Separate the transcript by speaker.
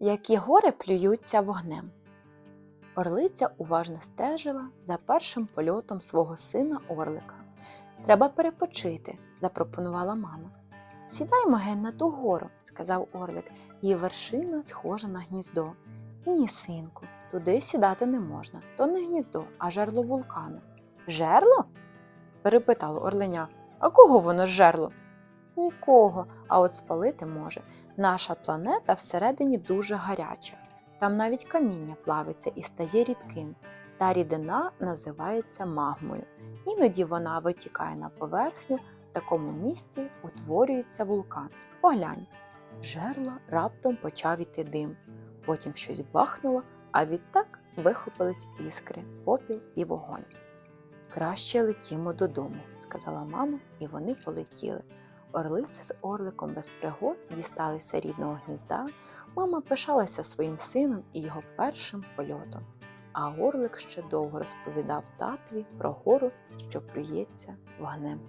Speaker 1: які гори плюються вогнем. Орлиця уважно стежила за першим польотом свого сина Орлика. Треба перепочити, запропонувала мама. Сідаймо ген на ту гору, сказав Орлик, її вершина схожа на гніздо. Ні, синку, туди сідати не можна. То не гніздо, а жерло вулкану. Жерло? перепитало Орленя. А кого воно жерло? Нікого, а от спалити може. Наша планета всередині дуже гаряча. Там навіть каміння плавиться і стає рідким. Та рідина називається магмою. Іноді вона витікає на поверхню, в такому місці утворюється вулкан. Поглянь. Жерла раптом почав іти дим. Потім щось бахнуло, а відтак вихопились іскри, попіл і вогонь. Краще летімо додому, сказала мама, і вони полетіли. Орлиця з орликом без пригод дісталися рідного гнізда. Мама пишалася своїм сином і його першим польотом. А орлик ще довго розповідав татові про гору, що плюється вогнем.